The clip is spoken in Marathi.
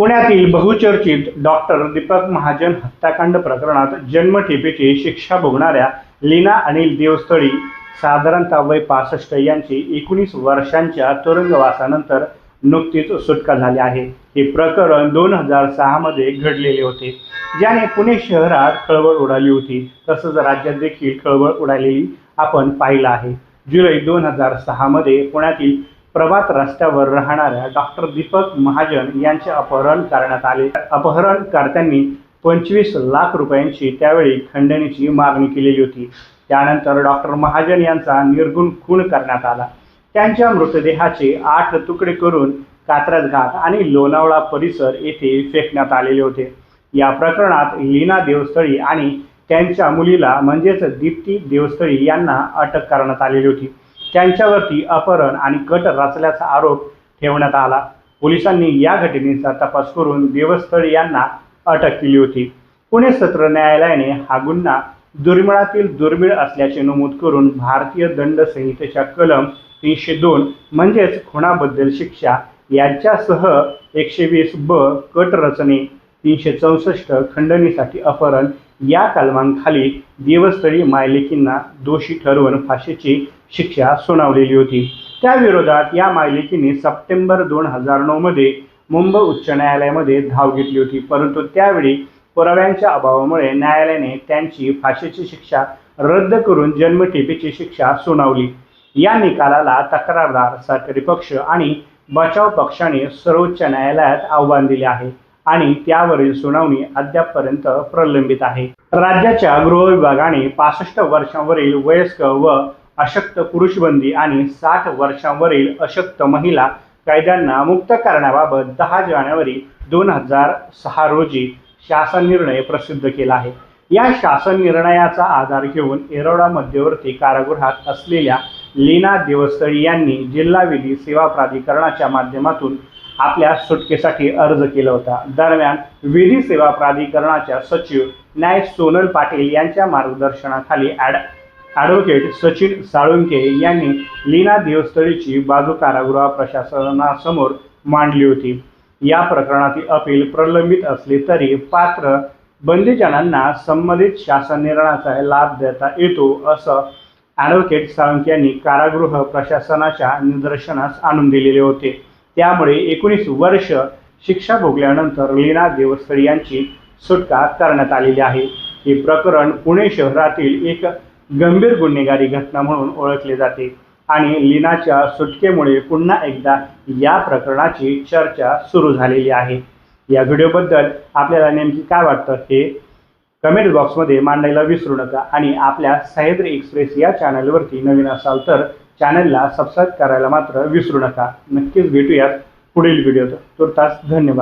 पुण्यातील बहुचर्चित डॉक्टर दीपक महाजन हत्याकांड प्रकरणात जन्मठेपेची शिक्षा भोगणाऱ्या लीना अनिल देवस्थळी साधारणतः वय पासष्ट यांची एकोणीस वर्षांच्या तुरुंगवासानंतर नुकतीच सुटका झाली आहे. हे प्रकरण दोन हजार सहामध्ये घडलेले होते. ज्याने पुणे शहरात खळबळ उडाली होती. तसंच राज्यात देखील खळबळ उडालेली आपण पाहिलं आहे. जुलै दोन हजार सहामध्ये पुण्यातील प्रभात रस्त्यावर राहणाऱ्या डॉक्टर दीपक महाजन यांचे अपहरण करण्यात आले. अपहरणकर्त्यांनी पंचवीस लाख रुपयांची त्यावेळी खंडणीची मागणी केलेली होती. त्यानंतर डॉक्टर महाजन यांचा निर्गुण खून करण्यात आला. त्यांच्या मृतदेहाचे आठ तुकडे करून कात्रज घाट आणि लोणावळा परिसर येथे फेकण्यात आलेले होते. या प्रकरणात लीना देवस्थळी आणि त्यांच्या मुलीला म्हणजेच दीप्ती देवस्थळी यांना अटक करण्यात आलेली होती. त्यांच्यावरती अपहरण आणि कट रचल्याचा आरोप ठेवण्यात आला. पोलिसांनी या घटनेचा तपास करून देवस्थळ यांना अटक केली होती. पुणे सत्र न्यायालयाने हा गुन्हा दुर्मिळातील दुर्मिळ असल्याचे नमूद करून भारतीय दंड संहितेच्या कलम तीनशे दोन म्हणजेच खुणाबद्दल शिक्षा यांच्यासह एकशे वीस ब कट रचने तीनशे चौसष्ट खंडणीसाठी अपहरण या कलमांखाली देवस्थळी मायलेकींना दोषी ठरवून फाशीची शिक्षा सुनावलेली होती. त्याविरोधात या मायलेकीने सप्टेंबर दोन हजार नऊमध्ये मुंबई उच्च न्यायालयामध्ये धाव घेतली होती. परंतु त्यावेळी पुराव्यांच्या अभावामुळे न्यायालयाने त्यांची फाशीची शिक्षा रद्द करून जन्मठेपेची शिक्षा सुनावली. या निकालाला तक्रारदार सरकारी पक्ष आणि बचाव पक्षाने सर्वोच्च न्यायालयात आव्हान दिले आहे. आणि त्यावरील सुनावणी अद्यापपर्यंत प्रलंबित आहे. राज्याच्या गृह विभागाने पासष्ट वर्षांवरील वयस्क व अशक्त पुरुषबंदी आणि साठ वर्षांवरील अशक्त महिला कैद्यांना मुक्त करण्याबाबत दहा जानेवारी दोन हजार सहा रोजी शासन निर्णय प्रसिद्ध केला आहे. या शासन निर्णयाचा आधार घेऊन येरवडा मध्यवर्ती कारागृहात असलेल्या लीना देवस्थळी यांनी जिल्हा विधी सेवा प्राधिकरणाच्या माध्यमातून आपल्या सुटकेसाठी अर्ज केला होता. दरम्यान विधी सेवा प्राधिकरणाच्या सचिव न्याय सोनल पाटील यांच्या मार्गदर्शनाखाली ॲड ॲडव्होकेट सचिन साळुंके यांनी लीना देवस्थळीची बाजू कारागृह प्रशासनासमोर मांडली होती. या प्रकरणातील अपील प्रलंबित असले तरी पात्र बंदीजनांना संबंधित शासन निर्णयाचा लाभ देता येतो असं ॲडव्होकेट साळुंके यांनी कारागृह प्रशासनाच्या निदर्शनास आणून दिलेले होते. त्यामुळे एकोणीस वर्ष शिक्षा भोगल्यानंतर लीना देवस्थळी यांची सुटका करण्यात आलेली आहे. हे प्रकरण पुणे शहरातील एक गंभीर गुन्हेगारी घटना म्हणून ओळखले जाते आणि लीनाच्या सुटकेमुळे पुन्हा एकदा या प्रकरणाची चर्चा सुरू झालेली आहे. या व्हिडिओबद्दल आपल्याला नेमकी काय वाटतं हे कमेंट बॉक्समध्ये मांडायला विसरू नका आणि आपल्या सह्याद्री एक्सप्रेस या चॅनलवरती नवीन असाल तर चॅनलला सबस्क्राईब करायला मात्र विसरू नका. नक्कीच भेटूयात पुढील व्हिडिओत तुर्तास धन्यवाद.